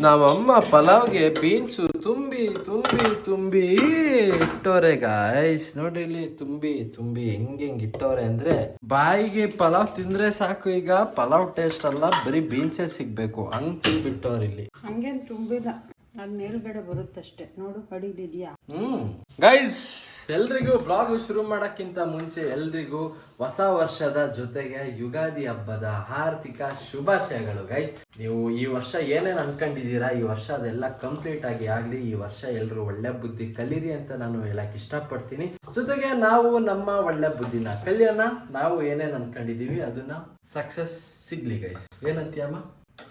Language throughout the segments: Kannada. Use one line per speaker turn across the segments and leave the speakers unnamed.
ನಮ್ಮಮ್ಮ ಪಲಾವ್ಗೆ ಬೀನ್ಸು ತುಂಬಿ ತುಂಬಿ ತುಂಬಿ ಇಟ್ಟವ್ರೆ ಗಾಯ್ಸ್ ನೋಡಿ ಇಲ್ಲಿ ತುಂಬಿ ತುಂಬಿ ಹೆಂಗೆ ಹೆಂಗೆ ಇಟ್ಟವ್ರೆ ಅಂದ್ರೆ ಬಾಯಿಗೆ ಪಲಾವ್ ತಿಂದ್ರೆ ಸಾಕು ಈಗ. ಪಲಾವ್ ಟೇಸ್ಟ್ ಅಲ್ಲ ಬರೀ ಬೀನ್ಸೇ ಸಿಗ್ಬೇಕು. ಹಂಗ್ ತುಂಬಿಟ್ಟವ್ರೆ ಇಲ್ಲಿ.
ಹಂಗೇನ್ ತುಂಬಿಲ್ಲ. ಅದು ಮೇಲ್ಗಡೆ ಬರುತ್ತಷ್ಟೇ. ನೋಡು ಅಡಿಲಿದ್ಯಾ
ಹ್ಮ್. ಗೈಸ್ ಎಲ್ರಿಗೂ ಬ್ಲಾಗ್ ಶುರು ಮಾಡಕ್ಕಿಂತ ಮುಂಚೆ ಎಲ್ರಿಗೂ ಹೊಸ ವರ್ಷದ ಜೊತೆಗೆ ಯುಗಾದಿ ಹಬ್ಬದ ಆರ್ಥಿಕ ಶುಭಾಶಯಗಳು ಗೈಸ್ ನೀವು ಈ ವರ್ಷ ಏನೇನ್ ಅನ್ಕೊಂಡಿದೀರಾ ಈ ವರ್ಷ ಅದೆಲ್ಲ ಕಂಪ್ಲೀಟ್ ಆಗಿ ಆಗ್ಲಿ ಈ ವರ್ಷ ಎಲ್ಲರೂ ಒಳ್ಳೆ ಬುದ್ಧಿ ಕಲೀರಿ ಅಂತ ನಾನು ಹೇಳಕ್ ಇಷ್ಟಪಡ್ತೀನಿ. ಜೊತೆಗೆ ನಾವು ನಮ್ಮ ಒಳ್ಳೆ ಬುದ್ಧಿನ ಕಲಿಯೋಣ ನಾವು ಏನೇನ್ ಅನ್ಕೊಂಡಿದೀವಿ ಅದನ್ನ ಸಕ್ಸಸ್ ಸಿಗ್ಲಿ ಗೈಸ್ ಏನಂತೀಯಮ್ಮ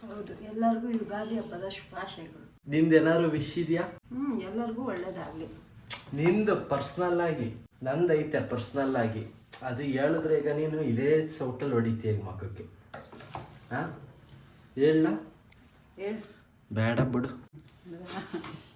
ಹೌದು ಎಲ್ಲರಿಗೂ ಯುಗಾದಿ ಹಬ್ಬದ ಶುಭಾಶಯಗಳು.
ನಿಂದೇನಾದ್ರು ವಿಶ್ ಇದೆಯಾ?
ಹ್ಮ್ ಎಲ್ಲರಿಗೂ ಒಳ್ಳೇದಾಗ್ಲಿ.
ನಿಂದು ಪರ್ಸ್ನಲ್ ಆಗಿ ನಂದೈತೆ ಪರ್ಸ್ನಲ್ ಆಗಿ. ಅದು ಹೇಳಿದ್ರೆ ಈಗ ನೀನು ಇದೇ ಸೌಟಲ್ಲಿ ಹೊಡಿತೀಯ ಈಗ ಮಗಕ್ಕೆ. ಹಾ ಹೇಳ. ಬೇಡ ಬಿಡು.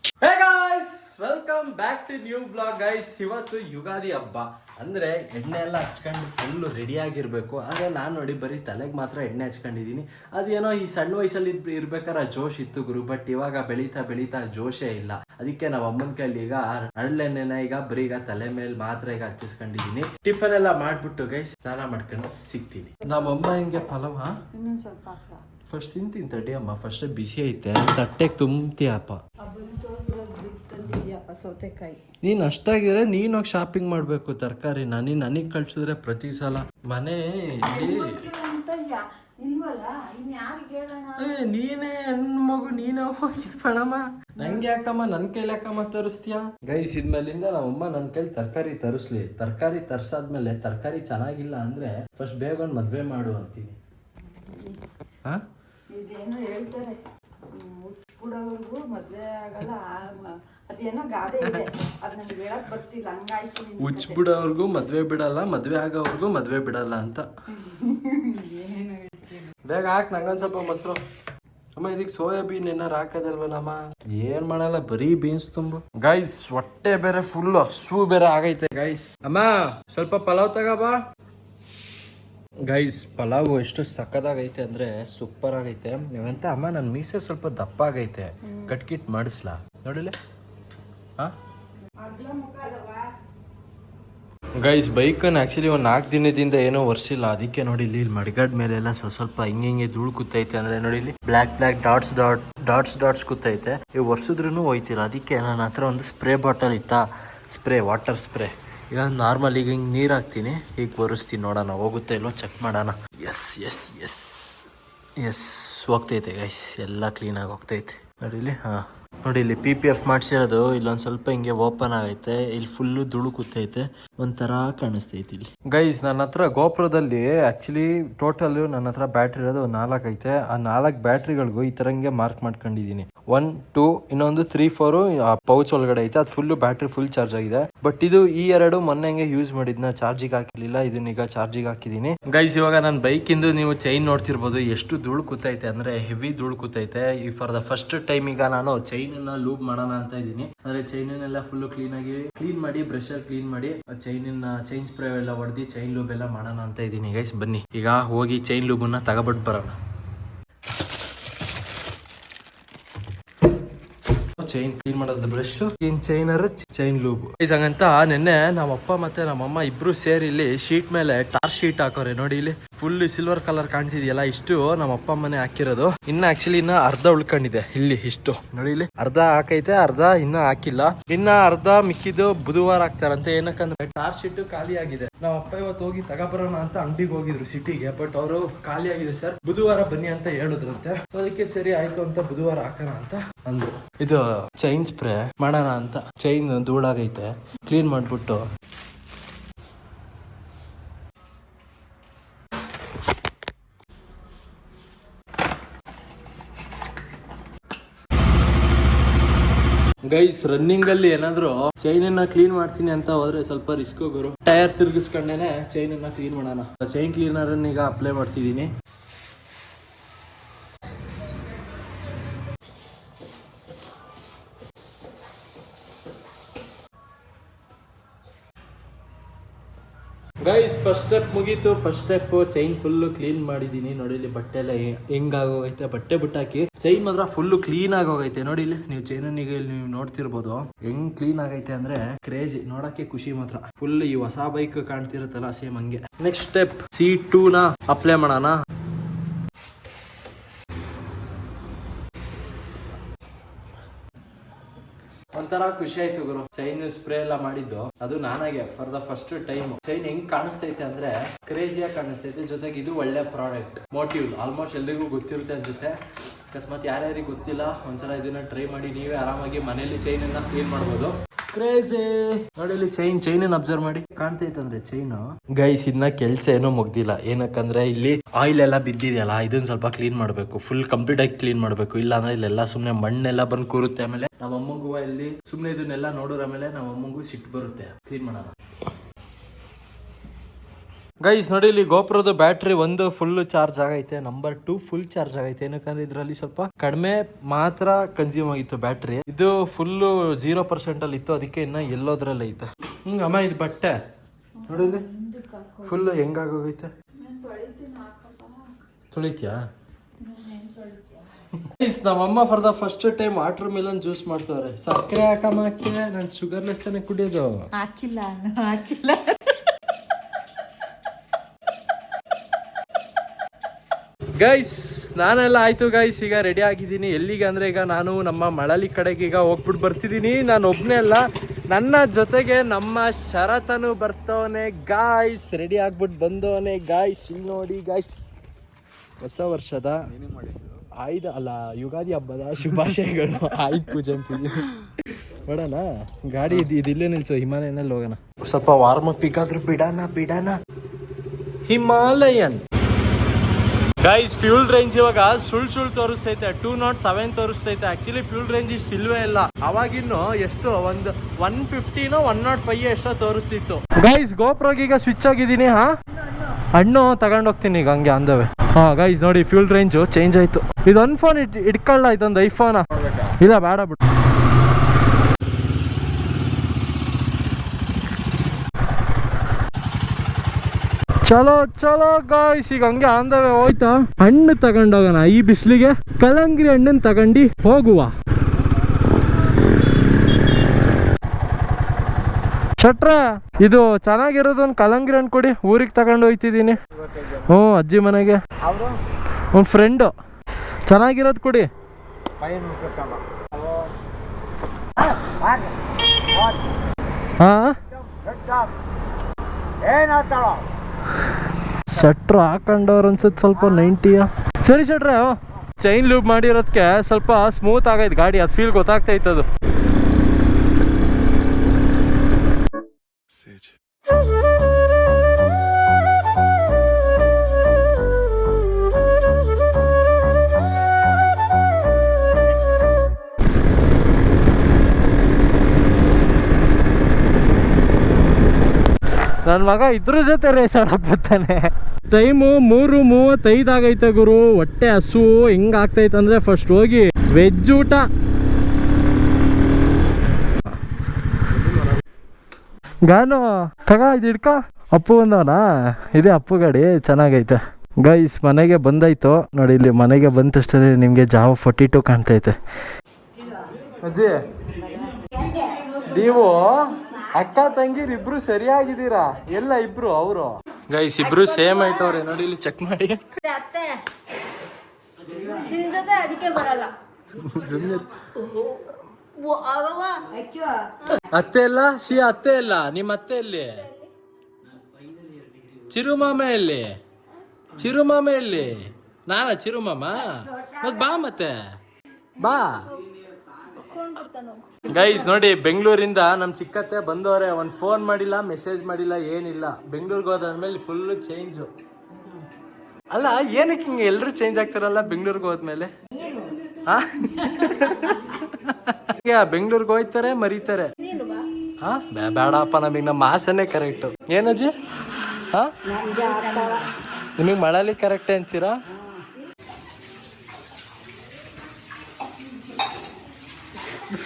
Welcome back to new blog guys ಇವತ್ತು ಯುಗಾದಿ ಹಬ್ಬ. ಅಂದರೆ ಎಣ್ಣೆ ಎಲ್ಲ ಹಚ್ಕೊಂಡು ಫುಲ್ಲು ರೆಡಿ ಆದರೆ ಆದ್ರೆ ನಾನು ನೋಡಿ ಬರೀ ತಲೆಗೆ ಮಾತ್ರ ಎಣ್ಣೆ ಹಚ್ಕೊಂಡಿದೀನಿ. ಅದೇನೋ ಈ ಸಣ್ಣ ವಯಸ್ಸಲ್ಲಿ ಇದ್- ಇರ್ಬೇಕಾದ್ರೆ ಜೋಶ್ ಇತ್ತು ಗುರು ಬಟ್ ಇವಾಗ ಬೆಳೀತಾ ಬೆಳೀತಾ ಜೋಶೇ ಇಲ್ಲ. ಅದಕ್ಕೆ ನಾವು ಅಮ್ಮನ ಕೈಲಿ ಈಗ ಹರಳೆಣ್ಣೆನ ಈಗ ಬರೀ ಈಗ ತಲೆ ಮೇಲೆ ಮಾತ್ರ ಈಗ ಹಚ್ಚಿಸ್ಕೊಂಡಿದೀನಿ. ಟಿಫನ್ ಎಲ್ಲ ಮಾಡ್ಬಿಟ್ಟು ಗೈಸ್ ಸ್ನಾನ ಮಾಡ್ಕೊಂಡು ಸಿಗ್ತೀನಿ. ನಮ್ಮಮ್ಮ ಹಿಂಗೆ
ಫಲವ
ಫಸ್ಟ್ ತಿಂತೀನಿ ತಡಿ ಅಮ್ಮ. ಫಸ್ಟ್ ಬಿಸಿ ಐತೆ. ತಟ್ಟೆಗೆ ತುಂಬತಿ
ತಂದಿದ್ಯಪ್ಪ ಸೌತೆಕಾಯಿ.
ನೀನ್ ಅಷ್ಟಾಗಿದ್ರೆ ನೀನ್ ಹೋಗಿ ಶಾಪಿಂಗ್ ಮಾಡ್ಬೇಕು ತರಕಾರಿ ನಾನು ನನಗ್ ಕಳ್ಸಿದ್ರೆ ಪ್ರತಿ ಸಲ. ಮನೆ ಏ, ನೀನೇ ಹೆಣ್ಣು ಮಗು ನೀನೇ ಹೋಗಿದ್ ಕಣಮ್ಮ ನಂಗೆ ಯಾಕಮ್ಮ? ನನ್ ಕೈಲಿ ಯಾಕಮ್ಮ ತರಿಸ್ತೀಯಾ? ಗೈಸ್ ಇದ್ಮೇಲಿಂದ ನಮ್ಮಮ್ಮ ನನ್ ಕೈಲಿ ತರಕಾರಿ ತರಿಸ್ಲಿ. ತರಕಾರಿ ತರ್ಸಾದ್ಮೇಲೆ ತರಕಾರಿ ಚೆನ್ನಾಗಿಲ್ಲ ಅಂದ್ರೆ ಫಸ್ಟ್ ಬೇಗ ಒಂದ್ ಮದ್ವೆ ಮಾಡು ಅಂತೀನಿ. ಹಾ?
ಇದೇನೋ ಹೇಳ್ತಾರೆ. ಹುಚ್ಬಿಡೋವರೆಗೂ ಮದ್ವೆ ಆಗಲ್ಲ. ಅದೇನೋ ಗಾದೆ ಇದೆ. ಹೇಳಕ್ ಬರ್ತಿಲ್ಲ. ಹಂಗಾಯ್ತು
ಮದ್ವೆ ಬಿಡಲ್ಲ, ಮದ್ವೆ ಆಗೋವರ್ಗು ಮದ್ವೆ ಬಿಡಲ್ಲ ಅಂತ. ಬೇಗ ಹಾಕ್, ನಂಗೊಂದ್ ಸ್ವಲ್ಪ ಮೊಸರು. ಅಮ್ಮ ಇದಕ್ಕೆ ಸೋಯಾಬೀನ್ ಏನಾರು ಹಾಕೋದಲ್ವಲ್ಲಮ್ಮ? ಏನ್ ಮಾಡಲ್ಲ, ಬರೀ ಬೀನ್ಸ್ ತುಂಬು. ಗೈಸ್ ಹೊಟ್ಟೆ ಬೇರೆ ಫುಲ್ ಹಸು ಬೇರೆ ಆಗೈತೆ ಗೈಸ್ ಅಮ್ಮ, ಸ್ವಲ್ಪ ಪಲಾವ್ ತಗೋಬಾ ಗೈಸ್ ಪಲಾವು ಎಷ್ಟು ಸಕ್ಕದಾಗೈತೆ ಅಂದ್ರೆ ಸೂಪರ್ ಆಗೈತೆ. ನೀವಂತ, ಅಮ್ಮ ನನ್ನ ಮೀಸೆ ಸ್ವಲ್ಪ ದಪ್ಪ ಆಗೈತೆ ಕಟ್ ಕಿಟ್ ಮಾಡಿಸ್ಲಾ ನೋಡಿಲ್ಲ ಗೈಸ್ ಬೈಕನ್ನು ಆ್ಯಕ್ಚುಲಿ ಒಂದು ನಾಲ್ಕು ದಿನದಿಂದ ಏನೋ ಒರೆಸಿಲ್ಲ. ಅದಕ್ಕೆ ನೋಡಿ ಇಲ್ಲಿ ಇಲ್ಲಿ ಮಡಿಗಾಡ್ ಮೇಲೆಲ್ಲ ಸ್ವಲ್ಪ ಸ್ವಲ್ಪ ಹಿಂಗೆ ಹಿಂಗೆ ಧೂಳು ಕೂತೈತೆ ಅಂದ್ರೆ ನೋಡಿ ಇಲ್ಲಿ black black dots dot dots dots ಕೂತೈತೆ. ಇವು ಒರೆಸಿದ್ರೂ ಹೋಯ್ತಿಲ್ಲ. ಅದಕ್ಕೆ ನನ್ನ ಹತ್ರ ಒಂದು ಸ್ಪ್ರೇ ಬಾಟಲ್ ಇತ್ತಾ? ಸ್ಪ್ರೇ ವಾಟರ್ ಸ್ಪ್ರೇ ಈಗ ನಾರ್ಮಲ್ ಈಗ ಹಿಂಗೆ ನೀರು ಹಾಕ್ತೀನಿ. ಈಗ ಬರೆಸ್ತೀನಿ ನೋಡೋಣ, ಹೋಗುತ್ತೆ ಇಲ್ಲೋ ಚೆಕ್ ಮಾಡೋಣ. ಎಸ್ ಎಸ್ ಎಸ್ ಎಸ್ ಹೋಗ್ತೈತೆ ಗೈಸ್ ಎಲ್ಲ ಕ್ಲೀನಾಗಿ ಹೋಗ್ತೈತೆ. ನೋಡಿ ಇಲ್ಲಿ, ಹಾಂ. ನೋಡಿ ಇಲ್ಲಿ ಪಿ ಪಿ ಎಫ್ ಮಾಡಿಸಿರೋದು, ಇಲ್ಲೊಂದು ಸ್ವಲ್ಪ ಹಿಂಗೆ ಓಪನ್ ಆಗೈತೆ. ಇಲ್ಲಿ ಫುಲ್ಲು ದುಳು ಕೂತೈತೆ. ಒಂಥರ ಕಾಣಿಸ್ತೈತೆ ಇಲ್ಲಿ. ಗೈಸ್ ನನ್ನ ಹತ್ರ ಗೋಪುರದಲ್ಲಿ ಆ್ಯಕ್ಚುಲಿ ಟೋಟಲ್ ನನ್ನ ಹತ್ರ ಬ್ಯಾಟ್ರಿ ಇರೋದು ನಾಲ್ಕು ಐತೆ ಆ ನಾಲ್ಕು ಬ್ಯಾಟ್ರಿಗಳಿಗೂ ಈ ಥರ ಹಿಂಗೆ ಮಾರ್ಕ್ ಮಾಡ್ಕೊಂಡಿದ್ದೀನಿ. ಒನ್ ಟೂ ಇನ್ನೊಂದು ತ್ರೀ ಫೋರು ಪೌಚ್ ಒಳಗಡೆ ಐತೆ. ಅದು ಫುಲ್ಲು ಬ್ಯಾಟ್ರಿ ಫುಲ್ ಚಾರ್ಜ್ ಆಗಿದೆ. ಬಟ್ ಇದು ಈ ಎರಡು ಮೊನ್ನೆ ಹಂಗೆ ಯೂಸ್ ಮಾಡಿದ್ನ. ಚಾರ್ಜಿಗೆ ಹಾಕಿರ್ಲಿಲ್ಲ. ಇದನ್ನ ಈಗ ಚಾರ್ಜಿಗೆ ಹಾಕಿದ್ದೀನಿ. ಗೈಸ್ ಇವಾಗ ನನ್ನ ಬೈಕಿಂದು ನೀವು ಚೈನ್ ನೋಡ್ತಿರ್ಬೋದು. ಎಷ್ಟು ಧೂಳು ಕೂತೈತೆ ಅಂದ್ರೆ ಹೆವಿ ಧೂಳು ಕೂತೈತೆ. ಈ ಫಾರ್ ದ ಫಸ್ಟ್ ಟೈಮ್ ಈಗ ನಾನು ಚೈನ್ ಅನ್ನ ಲೂಪ್ ಮಾಡೋಣ ಅಂತ ಇದ್ದೀನಿ. ಅಂದ್ರೆ ಚೈನನ್ನೆಲ್ಲ ಫುಲ್ ಕ್ಲೀನ್ ಆಗಿ ಕ್ಲೀನ್ ಮಾಡಿ ಬ್ರಷ್ ಕ್ಲೀನ್ ಮಾಡಿ ಚೈನ್ ಚೈನ್ ಸ್ಪ್ರೇ ಎಲ್ಲ ಹೊಡೆದು ಚೈನ್ ಲೂಬ್ ಎಲ್ಲ ಮಾಡೋಣ ಅಂತ ಇದ್ದೀನಿ. ಗೈಸ್ ಬನ್ನಿ. ಈಗ ಹೋಗಿ ಚೈನ್ ಲೂಬನ್ನ ತಗೊಬಿಟ್ಟು ಬರೋಣ. ಚೈನ್ ಕ್ಲೀನ್ ಮಾಡೋದು ಬ್ರಷ್ ಇನ್ ಚೈನರ್ ಚೈನ್ ಲೂಬ್ ಹಂಗಂತ ನಿನ್ನೆ ನಮ್ಮಪ್ಪ ಮತ್ತೆ ನಮ್ಮಮ್ಮ ಇಬ್ರು ಸೇರಿ ಇಲ್ಲಿ ಶೀಟ್ ಮೇಲೆ ಟಾರ್ ಶೀಟ್ ಹಾಕೋರೆ. ನೋಡಿ ಇಲ್ಲಿ ಫುಲ್ ಸಿಲ್ವರ್ ಕಲರ್ ಕಾಣಿಸಿದೆಯಲ್ಲ, ಇಷ್ಟು ನಮ್ಮ ಅಪ್ಪ ಅಮ್ಮನೆ ಹಾಕಿರೋದು. ಇನ್ನ ಆಕ್ಚುಲಿ ಇನ್ನ ಅರ್ಧ ಉಳ್ಕೊಂಡಿದೆ, ಇಲ್ಲಿ ಇಷ್ಟು. ನೋಡಿ ಇಲ್ಲಿ ಅರ್ಧ ಹಾಕೈತೆ, ಅರ್ಧ ಇನ್ನ ಹಾಕಿಲ್ಲ. ಇನ್ನ ಅರ್ಧ ಮಿಕ್ಕಿದ್ದು ಬುಧವಾರ ಹಾಕ್ತಾರಂತೆ ಏನಕ್ಕಂದ್ರೆ ಟಾರ್ ಶೀಟ್ ಖಾಲಿ ಆಗಿದೆ. ನಮ್ಮ ಅಪ್ಪ ಇವತ್ತು ಹೋಗಿ ತಗಬರೋಣ ಅಂತ ಅಂಗಡಿಗೆ ಹೋಗಿದ್ರು ಸಿಟಿಗೆ ಬಟ್ ಅವರು ಖಾಲಿ ಆಗಿದೆ ಸರ್ ಬುಧವಾರ ಬನ್ನಿ ಅಂತ ಹೇಳಿದ್ರಂತೆ. ಅದಕ್ಕೆ ಸರಿ, ಆಯ್ತು ಅಂತ ಬುಧವಾರ ಹಾಕೋಣ ಅಂತ ಅಂದ್ರು. ಇದು ಚೈನ್ ಸ್ಪ್ರೇ ಮಾಡೋಣ ಅಂತ. ಚೈನ್ ಧೂಳಾಗೈತೆ. ಕ್ಲೀನ್ ಮಾಡ್ಬಿಟ್ಟು. ಗೈಸ್ ರನ್ನಿಂಗ್ ಅಲ್ಲಿ ಏನಾದ್ರು ಚೈನ್ ಅನ್ನ ಕ್ಲೀನ್ ಮಾಡ್ತೀನಿ ಅಂತ ಹೋದ್ರೆ ಸ್ವಲ್ಪ ರಿಸ್ಕ್ ಗುರು. ಟೈರ್ ತಿರ್ಗಿಸ್ಕೊಂಡೇನೆ ಚೈನ್ ಅನ್ನ ಕ್ಲೀನ್ ಮಾಡೋಣ. ಚೈನ್ ಕ್ಲೀನರ್ ಈಗ ಅಪ್ಲೈ ಮಾಡ್ತಿದ್ದೀನಿ. ಗೈಸ್ ಫಸ್ಟ್ ಸ್ಟೆಪ್ ಮುಗೀತು. First step chain full clean ಮಾಡಿದೀನಿ. ನೋಡಿ ಇಲ್ಲಿ ಬಟ್ಟೆ ಎಲ್ಲ ಹೆಂಗಾಗೋಗೈತೆ. ಬಟ್ಟೆ ಬಿಟ್ಟಾಕಿ. ಚೈನ್ ಮಾತ್ರ ಫುಲ್ ಕ್ಲೀನ್ ಆಗೋಗೈತೆ. ನೋಡಿ ಇಲ್ಲಿ ನೀವು ಚೈನ್ ಇಲ್ಲಿ ನೀವು ನೋಡ್ತಿರ್ಬೋದು. ಹೆಂಗ್ ಕ್ಲೀನ್ ಆಗೈತೆ ಅಂದ್ರೆ ಕ್ರೇಜಿ ನೋಡಕ್ಕೆ ಖುಷಿ ಮಾತ್ರ. ಫುಲ್ ಈ ಹೊಸ ಬೈಕ್ ಕಾಣ್ತಿರುತ್ತಲ್ಲ ಸೇಮ್ ಹಂಗೆ. ನೆಕ್ಸ್ಟ್ ಸ್ಟೆಪ್ ಸಿ ಟೂ ನ ಅಪ್ಲೈ ಮಾಡೋಣ. ಒಂಥರ ಖುಷಿ ಆಯ್ತು ಗುರು. ಚೈನ್ ಸ್ಪ್ರೇ ಎಲ್ಲ ಮಾಡಿದ್ದು. ಅದು ನಾನಾಗೆ for the first time chain ಹೆಂಗ್ ಕಾಣಿಸ್ತೈತೆ ಅಂದ್ರೆ ಕ್ರೇಜಿಯಾಗಿ ಕಾಣಿಸ್ತೈತೆ. ಜೊತೆಗೆ ಇದು ಒಳ್ಳೆ ಪ್ರಾಡಕ್ಟ್ ಮೋಟಿವ್ ಆಲ್ಮೋಸ್ಟ್ ಎಲ್ರಿಗೂ ಗೊತ್ತಿರುತ್ತೆ ಅನ್ಸುತ್ತೆ. ಅಕಸ್ಮಾತ್ ಯಾರ್ಯಾರಿಗೆ ಗೊತ್ತಿಲ್ಲ, ಒಂದ್ಸಲ ಇದನ್ನ ಟ್ರೈ ಮಾಡಿ ನೀವೇ ಆರಾಮಾಗಿ ಮನೆಯಲ್ಲಿ ಚೈನ್ ಅನ್ನ ಕ್ಲೀನ್ ಮಾಡ್ಬೋದು. ಕ್ರೇಜಿ ನೋಡಿ ಇಲ್ಲಿ ಚೈನ್ ಚೈನ್ ಅಬ್ಸರ್ವ್ ಮಾಡಿ? ಕಾಣ್ತಾ ಇತ್ತಂದ್ರೆ ಚೈನ್ ಗೈಸ್ ಇನ್ನ ಕೆಲ್ಸ ಏನೋ ಮುಗ್ದಿಲ್ಲ. ಏನಕ್ಕಂದ್ರೆ ಇಲ್ಲಿ ಆಯಿಲ್ ಎಲ್ಲ ಬಿದ್ದಿದೆಯಲ್ಲ, ಇದನ್ನ ಸ್ವಲ್ಪ ಕ್ಲೀನ್ ಮಾಡ್ಬೇಕು. ಫುಲ್ ಕಂಪ್ಲೀಟ್ ಆಗಿ ಕ್ಲೀನ್ ಮಾಡ್ಬೇಕು. ಇಲ್ಲ ಅಂದ್ರೆ ಇಲ್ಲೆಲ್ಲ ಸುಮ್ನೆ ಮಣ್ಣೆಲ್ಲ ಬಂದ್ ಕೂರುತ್ತೆ ಆಮೇಲೆ. ನಮ್ಮ ಅಮ್ಮಂಗೂ ಇಲ್ಲಿ ಸುಮ್ನೆ ಇದನ್ನೆಲ್ಲ ನೋಡೋರ ಆಮೇಲೆ ನಮ್ಮ ಅಮ್ಮಂಗೂ ಸಿಟ್ಟು ಬರುತ್ತೆ. ಕ್ಲೀನ್ ಮಾಡೋಣ. ಗೈಸ್ ನೋಡಿ ಇಲ್ಲಿ ಗೋಪುರದ ಬ್ಯಾಟ್ರಿ ಒಂದು ಫುಲ್ ಚಾರ್ಜ್ ಆಗೈತೆ. ನಂಬರ್ ಟೂ ಫುಲ್ ಚಾರ್ಜ್ ಆಗೈತೆ. ಏನಕ್ಕಂದ್ರೆ ಇದರಲ್ಲಿ ಸ್ವಲ್ಪ ಕಡಿಮೆ ಮಾತ್ರ ಕನ್ಸ್ಯೂಮ್ ಆಗಿತ್ತು ಬ್ಯಾಟ್ರಿ. ಇದು ಫುಲ್ ಜೀರೋ ಪರ್ಸೆಂಟ್ ಅಲ್ಲಿ ಇತ್ತು. ಅದಕ್ಕೆ ಇನ್ನ ಎಲ್ಲೋದ್ರಲ್ಲಿ ಐತೆ. ಹ್ಮ್, ಅಮ್ಮ, ಇದು ಬಟ್ಟೆ. ನೋಡಿ ಫುಲ್ ಹೆಂಗಾಗೋಗೈತೆ? ತೊಳಿತ್ಯಾ? ನಮ್ಮಮ್ಮ for the first time water melon juice ಮಾಡ್ತವ್ರೆ. ಸಕ್ಕರೆ ಹಾಕಮ್ಮ ಹಾಕಿ ನಾನು ಶುಗರ್ಲೆಸ್ ತಾನೆ ಕುಡಿಯೋದು.
ಹಾಕಿಲ್ಲ ಹಾಕಿಲ್ಲ.
ಗೈಸ್ ನಾನೆಲ್ಲ ಆಯ್ತು ಗೈಸ್ ಈಗ ರೆಡಿ ಆಗಿದ್ದೀನಿ. ಎಲ್ಲಿಗೆ ಅಂದ್ರೆ ಈಗ ನಾನು ನಮ್ಮ ಮಳಲಿ ಕಡೆಗೆ ಈಗ ಹೋಗ್ಬಿಟ್ಟು ಬರ್ತಿದ್ದೀನಿ. ನಾನು ಒಬ್ಬನೇ ಅಲ್ಲ. ನನ್ನ ಜೊತೆಗೆ ನಮ್ಮ ಶರತನು ಬರ್ತವನೆ ಗಾಯ್ಸ್ ರೆಡಿ ಆಗ್ಬಿಟ್ಟು ಬಂದವನೆ ಗಾಯ್ಸ್ ಇಲ್ಲಿ ನೋಡಿ ಗಾಯ್ಸ್ ಹೊಸ ವರ್ಷದ ಆಯ್ದ ಅಲ್ಲ ಯುಗಾದಿ ಹಬ್ಬದ ಶುಭಾಶಯಗಳು. ಆಯ್ದ ಪೂಜೆ ಅಂತೀವಿ. ನೋಡೋಣ. ಗಾಡಿ ಇದು ಇದಿಲ್ಲೇ ನಿಲ್ಸು. ಹಿಮಾಲಯನಲ್ಲಿ ಹೋಗೋಣ. ಸ್ವಲ್ಪ ವಾರ್ಮ್ ಅಪ್ ಈಗಾದ್ರೂ ಬಿಡೋಣ ಬಿಡೋಣ ಹಿಮಾಲಯನ್. ಗೈಸ್ ಫ್ಯೂಲ್ ರೇಂಜ್ ಇವಾಗ ಸುಳ್ ಸುಳ್ ತೋರಿಸ್ತೈತೆ ಟೂ ನಾಟ್ ಸೆವೆನ್ ತೋರಿಸ್ತೈತೆ. ಆಕ್ಚುಲಿ ಫ್ಯೂಲ್ ರೇಂಜ್ ಇಷ್ಟು ಇಲ್ವೇ ಇಲ್ಲ. ಅವಾಗಿನ್ನು ಎಷ್ಟು, ಒಂದು ಒನ್ ಫಿಫ್ಟಿನೋ ಒನ್ ನಾಟ್ ಫೈವ್ ಎಷ್ಟೋ ತೋರಿಸ್ತಿತ್ತು. ಗೈಸ್ ಗೋಪ್ರೋಗ್ ಈಗ ಸ್ವಿಚ್ ಆಗಿದ್ದೀನಿ, ಹಾ? ಹಣ್ಣು ತಗೊಂಡೋಗ್ತೀನಿ ಈಗ ಹಂಗೆ ಅಂದವೆ. ಹಾ ಗೈಸ್ ನೋಡಿ ಫ್ಯೂಲ್ ರೇಂಜು ಚೇಂಜ್ ಆಯ್ತು. ಇದೊಂದು ಫೋನ್ ಇಟ್ ಇಟ್ಕೊಳ್ಳ, ಇದೊಂದು ಐಫೋನ ಇಲ್ಲ, ಬೇಡ ಬಿಟ್ಟು ಚಲೋ ಚಲೋ ಗಾಯ್ಸ್ ಈಗ ಹಂಗೆ ಆಂದವೆ ಹೋಯ್ತಾ. ಹಣ್ಣು ತಗೊಂಡೋಗೋಣ ಈ ಬಿಸಿಲಿಗೆ ಕಲಂಗರಿ ಹಣ್ಣನ್ನು ತಗೊಂಡು ಹೋಗುವ. ಶಟ್ರ ಇದು ಚೆನ್ನಾಗಿರೋದು ಒಂದು ಕಲಂಗರಿ ಹಣ್ಣು ಕೊಡಿ. ಊರಿಗೆ ತಗೊಂಡು ಹೋಯ್ತಿದ್ದೀನಿ. ಹ್ಞೂ ಅಜ್ಜಿ ಮನೆಗೆ. ಒಂದು ಫ್ರೆಂಡು ಚೆನ್ನಾಗಿರೋದು ಕೊಡಿ. ಹಾಂ? ಶಟ್ರ್ ಹಾಕೊಂಡವ್ರು ಅನ್ಸುತ್ತೆ ಸ್ವಲ್ಪ ನೈಂಟಿಯ. ಸರಿ ಶಟ್ರ ಚೈನ್ ಲೂಪ್ ಮಾಡಿರೋದಕ್ಕೆ ಸ್ವಲ್ಪ ಸ್ಮೂತ್ ಆಗೈತೆ ಗಾಡಿ, ಅದು ಫೀಲ್ ಗೊತ್ತಾಗ್ತೈತೆ ಅದು. ನನ್ನ ಮಗ ಇದ್ರ ಜೊತೆ ರೇಸ್ ಆಡಕ್ ಬರ್ತಾನೆ. ಟೈಮು ಮೂರು ಮೂವತ್ತೈದಾಗೈತೆ ಗುರು. ಹೊಟ್ಟೆ ಹಸು, ಹೆಂಗ್ ಆಗ್ತೈತೆ ಅಂದ್ರೆ ಫಸ್ಟ್ ಹೋಗಿ ವೆಜ್ ಊಟ. ಗಾನು, ತಗ ಇದು ಹಿಡ್ಕ. ಅಪ್ಪು ಬಂದವನಾ? ಇದೇ ಅಪ್ಪು ಗಾಡಿ, ಚೆನ್ನಾಗೈತೆ. ಗೈಸ್, ಮನೆಗೆ ಬಂದಾಯ್ತು. ನೋಡಿ, ಇಲ್ಲಿ ಮನೆಗೆ ಬಂದ ತಕ್ಷಣ ನಿಮಗೆ ಜಾವ ಫೋರ್ಟಿ ಟು ಕಾಣ್ತೈತೆ. ಅಜ್ಜಿ, ನೀವು ಅಕ್ಕ ತಂಗಿರ್ ಇಬ್ರು ಸರಿಯಾಗಿದ್ದೀರಾ? ಎಲ್ಲ ಇಬ್ರು ಅವರು? ಗೈಸ್ ಇಬ್ರು ಸೇಮ್ ಐಟವ್ರೆ ನೋಡಿ ಇಲ್ಲಿ ಚೆಕ್ ಮಾಡಿ.
ಅತ್ತೆ.
ಸುಮ್ಮನೆ ಇಲ್ಲ ಶಿ ಅತ್ತೆ ಇಲ್ಲ ನಿಮ್ಮ ಅತ್ತೆ ಎಲ್ಲಿ? ಚಿರುಮಾಮ ಎಲ್ಲಿ? ಚಿರುಮಾಮ ಎಲ್ಲಿ? ನಾನ ಚಿರುಮಾಮ? ಮತ್ ಬಾ ಮತ್ತೆ. ಬಾ. ಗೈಸ್ ನೋಡಿ, ಬೆಂಗಳೂರಿಂದ ನಮ್ಮ ಚಿಕ್ಕತ್ತೆ ಬಂದವರೆ ಒಂದು ಫೋನ್ ಮಾಡಿಲ್ಲ ಮೆಸೇಜ್ ಮಾಡಿಲ್ಲ, ಏನಿಲ್ಲ. ಬೆಂಗಳೂರಿಗೆ ಹೋದಾದ್ಮೇಲೆ ಫುಲ್ಲು ಚೇಂಜು ಅಲ್ಲ, ಏನಕ್ಕೆ ಹಿಂಗೆ ಎಲ್ಲರೂ ಚೇಂಜ್ ಆಗ್ತಾರಲ್ಲ ಬೆಂಗಳೂರಿಗೆ ಹೋದ್ಮೇಲೆ? ಬೆಂಗಳೂರಿಗೆ ಹೋಯ್ತಾರೆ, ಮರೀತಾರೆ. ಹಾ? ಬೇಡಪ್ಪ ನಮಗೆ ನಮ್ಮ ಆಸೆನೇ ಕರೆಕ್ಟು ಏನಜ್ಜಿ ಹಾ? ನಿಮಗೆ ಮಳಲಿ ಕರೆಕ್ಟೇ ಅಂತೀರಾ?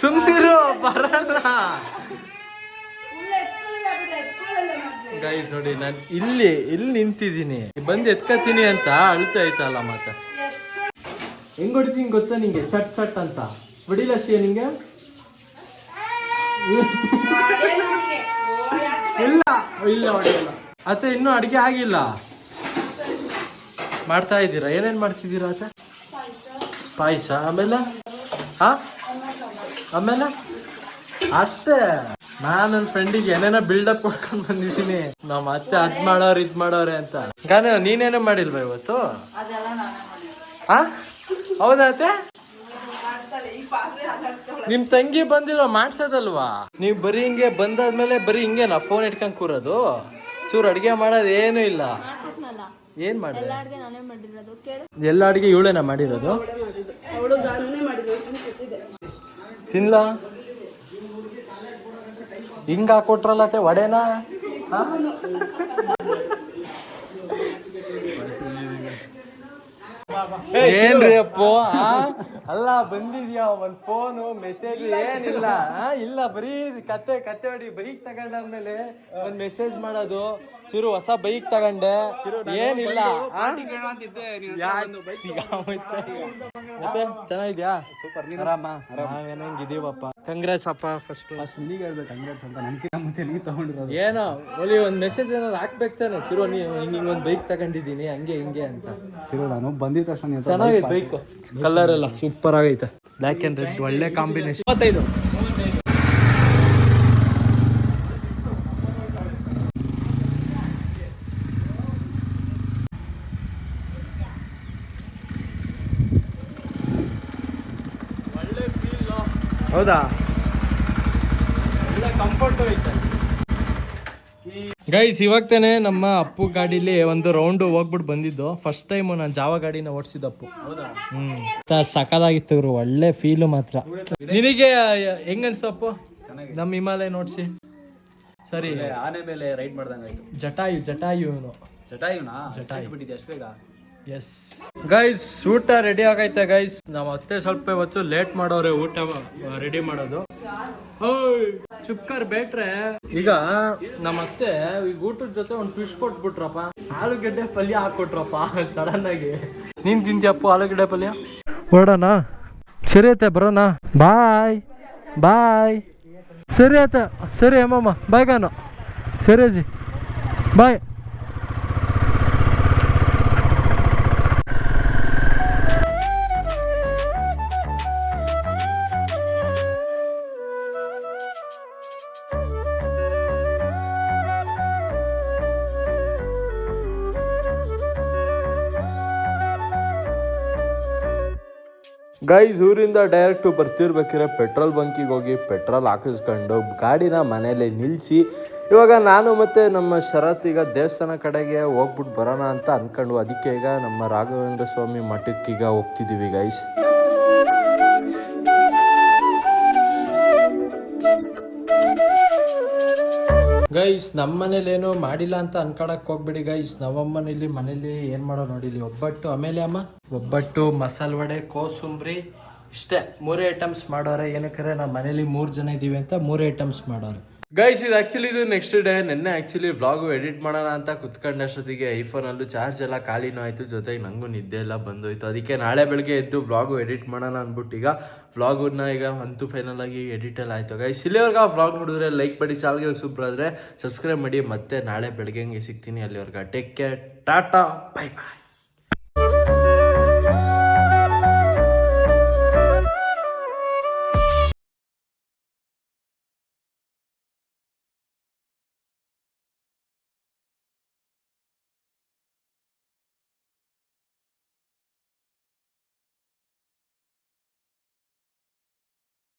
ಸುಮ್ಮಿರು ಬರಲ್ಲ. ಗೈಸ್ ನೋಡಿ, ನಾನು ಇಲ್ಲಿ ಇಲ್ಲಿ ನಿಂತಿದ್ದೀನಿ. ಬಂದು ಎತ್ಕತೀನಿ ಅಂತ ಅಳ್ತಾ ಐತಲ್ಲ ಮಾತ ಹೆಂಗ್ ಹೊಡಿತೀನಿ ಗೊತ್ತಾ ನಿಂಗೆ? ಚಟ್ ಚಟ್ ಅಂತ. ಹೊಡಿಲ ಸಿಯ ನಿಂಗೆ? ಇಲ್ಲ ಇಲ್ಲ ಹೊಡಿಯಲ್ಲ. ಅತ್ತ ಇನ್ನೂ ಅಡುಗೆ ಆಗಿಲ್ಲ. ಮಾಡ್ತಾ ಇದ್ದೀರಾ? ಏನೇನ್ ಮಾಡ್ತಿದ್ದೀರಾ ಅತ್ತ ಪಾಯಸ, ಆಮೇಲೆ? ಹಾ? ಆಮೇಲೆ ಅಷ್ಟೇ. ನಾನು ನನ್ನ ಫ್ರೆಂಡಿಗೆ ಏನೇನೋ ಬಿಲ್ಡಪ್ ಕೊಡ್ಕೊಂಡು ಬಂದಿದ್ದೀನಿ. ನಮ್ಮ ಅತ್ತೆ ಅದ್ ಮಾಡೋರು ಇದ್ ಮಾಡೋರೆ ಅಂತ. ಗಾನ ನೀನೇನೋ ಮಾಡಿಲ್ವಾ ಇವತ್ತು? ಆ? ಹೌದಾ ಅತ್ತೆ? ನಿಮ್ ತಂಗಿ ಬಂದಿಲ್ಲ ಮಾಡ್ಸೋದಲ್ವಾ? ನೀವ್ ಬರೀ ಹಿಂಗೆ ಬಂದಾದ್ಮೇಲೆ ಬರೀ ಹಿಂಗೆ ನಾ ಫೋನ್ ಇಟ್ಕೊಂಡ್ ಕೂರೋದು? ಚೂರು ಅಡಿಗೆ ಮಾಡೋದು ಏನು ಇಲ್ಲ. ಏನ್ ಮಾಡಿದೆ?
ಎಲ್ಲ ಅಡ್ಗೆ ನಾನೇ ಮಾಡಿರೋದು. ಕೇಳು.
ಎಲ್ಲ ಅಡಿಗೆ ಇವಳೇನ ಮಾಡಿರೋದು
ಅವಳು ನಾನೇ ಮಾಡಿದ್ದು ಕೂತಿದ್ದೆ
ತಿನ್ಲಾ ಹಿಂಗ ಹಾಕೊಟ್ರಲ್ಲ ಅತ್ತೆ ವಡೆನಾ? ಏನ್ರಿ ಅಪ್ಪು? ಅಲ್ಲ ಬಂದಿದ್ಯಾ ಒಂದ್ ಫೋನು ಮೆಸೇಜ್ ಏನಿಲ್ಲ? ಆ? ಇಲ್ಲ ಬರೀ ಕತೆ ಕತೆ ಹೊಡಿ ಬೈಕ್ ತಗೊಂಡಾದ್ಮೇಲೆ ಒಂದ್ ಮೆಸೇಜ್ ಮಾಡೋದು. ಚಿರು ಹೊಸ ಬೈಕ್ ತಗೊಂಡೆ. ಏನಿಲ್ಲ. ಆ? ಯಾ- ಈಗ ಮುಚ್ಚ. ಮತ್ತೆ? ಚೆನ್ನಾಗಿದ್ಯಾ? ಸೂಪರ್ ಆರಾಮ? ಕಂಗ್ರೆಸ್ ಹಿಂಗಿದೀವಪ್ಪ ಕಾಂಗ್ರೆಸ್ ಅಪ್ಪ ಫಸ್ಟ್
ನಿನಗೆ ಹೇಳ್ಬೇಕು ಹಂಡ್ರೆಡ್ಸ್ ಅಂತ. ಮುಂಚೆ ನೀ ತಗೊಂಡಿರೋದು.
ಏನೋ ಒಲಿ ಒಂದ್ ಮೆಸೇಜ್ ಏನಾದ್ರು ಹಾಕ್ಬೇಕು ತಾನೆ. ಚಿರು ನೀ ಹಿಂಗ್ ಒಂದ್ ಬೈಕ್ ತಗೊಂಡಿದ್ದೀನಿ ಹಂಗೆ ಹಿಂಗೆ ಅಂತ.
ಚಿರು ನಾನು ಬಂದಿದ್ದ ತಕ್ಷಣ ನೀನು
ಚೆನ್ನಾಗೈತೆ ಬೈಕ್ ಕಲರ್ ಎಲ್ಲ ಸೂಪರ್ ಆಗೈತೆ. ಬ್ಲ್ಯಾಕ್ ಅಂಡ್ ರೆಡ್ ಒಳ್ಳೆ ಕಾಂಬಿನೇಷನ್ ಇಪ್ಪತ್ತೈದು. ಹೌದಾ? ಒಳ್ಳೆ ಕಂಫರ್ಟ್ ಐತೆ ಗೈಸ್ ಇವಾಗ ತಾನೆ ನಮ್ಮ ಅಪ್ಪು ಗಾಡಿಲಿ ಒಂದು ರೌಂಡ್ ಹೋಗ್ಬಿಟ್ಟು ಬಂದಿದ್ದು. ಫಸ್ಟ್ ಟೈಮ್ ನಾನು ಜಾವ ಗಾಡಿನ ಓಡಿಸಿದಪ್ಪು ಹ್ಮ್. ಸಕಾಲಾಗಿತ್ತು ಇವ್ರು ಒಳ್ಳೆ ಫೀಲು ಮಾತ್ರ. ನಿನಗೆ ಹೆಂಗ ಅನ್ಸ್ತು ಅಪ್ಪು? ನಮ್ಮ ಹಿಮಾಲಯ ನೋಡ್ಸಿ ಸರಿ.
ಆನೆ ಮೇಲೆ ರೈಡ್ ಮಾಡ್ದಂಗಾಯ್ತು.
ಜಟಾಯು ಜಟಾಯು ಇವನು
ಜಟಾಯುನಾ? ಜಟಾಯು. ಬಿಟ್ಟಿದ್ದೆ ಅಷ್ಟು ಬೇಗ?
ಎಸ್ ಗೈಸ್ ಊಟ ರೆಡಿ ಆಗೈತೆ ಗೈಸ್ ನಾವು ಅತ್ತೆ ಸ್ವಲ್ಪ ಇವತ್ತು ಲೇಟ್ ಮಾಡೋರೆ ಊಟ ರೆಡಿ ಮಾಡೋದು. ಓಯ್ ಚುಪ್ಕರ್ ಬೇಟ್ರೆ. ಈಗ ನಮ್ಮ ಅತ್ತೆ ಈಗ ಊಟದ ಜೊತೆ ಒಂದು ಫಿಶ್ ಕೊಟ್ಬಿಟ್ರಪ್ಪ. ಆಲೂಗಡ್ಡೆ ಪಲ್ಯ ಹಾಕೊಟ್ರಪ್ಪ ಸಡನ್ ಆಗಿ. ನೀನ್ ತಿಂತಿಯಪ್ಪ ಆಲೂಗಡ್ಡೆ ಪಲ್ಯ? ಹೊರಡೋಣ ಸರಿ ಐತೆ ಬರೋಣ. ಬಾಯ್ ಬಾಯ್ ಸರಿ ಆಯ್ತಾ ಸರಿ ಅಮ್ಮಮ್ಮ ಬಾಯ್ ಗಾನು ಸರಿ ಅಜ್ಜಿ. ಬಾಯ್ ಗೈಸ್ ಊರಿಂದ ಡೈರೆಕ್ಟ್ ಬರ್ತಿರ್ಬೇಕಿದ್ರೆ ಪೆಟ್ರೋಲ್ ಬಂಕಿಗೆ ಹೋಗಿ ಪೆಟ್ರೋಲ್ ಹಾಕಿಸ್ಕೊಂಡು ಗಾಡಿನ ಮನೇಲಿ ನಿಲ್ಲಿಸಿ ಇವಾಗ ನಾನು ಮತ್ತು ನಮ್ಮ ಶರತ್ ಈಗ ದೇವಸ್ಥಾನ ಕಡೆಗೆ ಹೋಗ್ಬಿಟ್ಟು ಬರೋಣ ಅಂತ ಅಂದ್ಕೊಂಡು ಅದಕ್ಕೆ ಈಗ ನಮ್ಮ ರಾಘವೇಂದ್ರ ಸ್ವಾಮಿ ಮಠಕ್ಕೆ ಈಗ ಹೋಗ್ತಿದ್ದೀವಿ ಗೈಸ್ ಗೈಸ್ ನಮ್ಮ ಮನೇಲಿ ಏನೋ ಮಾಡಿಲ್ಲ ಅಂತ ಅನ್ಕೊಳಕ್ ಹೋಗ್ಬಿಡಿ ಗೈಸ್. ನಮ್ಮಮ್ಮನೇಲಿ ಮನೇಲಿ ಏನು ಮಾಡೋ ನೋಡಿಲಿ ಒಬ್ಬಟ್ಟು ಆಮೇಲೆ ಅಮ್ಮ. ಒಬ್ಬಟ್ಟು, ಮಸಾಲೆ ವಡೆ, ಕೋಸುಂಬ್ರಿ. ಇಷ್ಟೇ. ಮೂರೇ ಐಟಮ್ಸ್ ಮಾಡೋರೆ. ಏನಕ್ಕೆ ನಮ್ಮ ಮನೇಲಿ ಮೂರು ಜನ ಇದ್ದೀವಿ ಅಂತ ಮೂರೇ ಐಟಮ್ಸ್ ಮಾಡೋರೆ. ಗೈಸ್ ಇದು ಆಕ್ಚುಲಿ ಇದು ನೆಕ್ಸ್ಟ್ ಡೇ ನಿನ್ನೆ ಆಕ್ಚುಲಿ ವ್ಲಾಗು ಎಡಿಟ್ ಮಾಡೋಣ ಅಂತ ಕುತ್ಕೊಂಡಷ್ಟೊತ್ತಿಗೆ ಐಫೋನಲ್ಲೂ ಚಾರ್ಜ್ ಎಲ್ಲ ಖಾಲಿನೂ ಆಯಿತು, ಜೊತೆಗೆ ನನಗೂ ನಿದ್ದೆ ಎಲ್ಲ ಬಂದೋಯ್ತು. ಅದಕ್ಕೆ ನಾಳೆ ಬೆಳಗ್ಗೆ ಎದ್ದು ವ್ಲಾಗು ಎಡಿಟ್ ಮಾಡೋಣ ಅಂದ್ಬಿಟ್ಟು ಈಗ ವ್ಲಾಗನ್ನ ಈಗ ಅಂತೂ ಫೈನಲ್ ಆಗಿ ಎಡಿಟ್ ಎಲ್ಲ ಆಯಿತು. ಗೈಸ್ ಇಲ್ಲಿವರೆಗೆ ಆ ವ್ಲಾಗ್ ನೋಡಿದ್ರೆ ಲೈಕ್ ಮಾಡಿ ಚಾಲ್ಗೆ ಸೂಪರ್ ಆದರೆ ಸಬ್ಸ್ಕ್ರೈಬ್ ಮಾಡಿ. ಮತ್ತೆ ನಾಳೆ ಬೆಳಗ್ಗೆ ಸಿಗ್ತೀನಿ ಅಲ್ಲಿವರೆಗೆ. Take care ta ta bye bye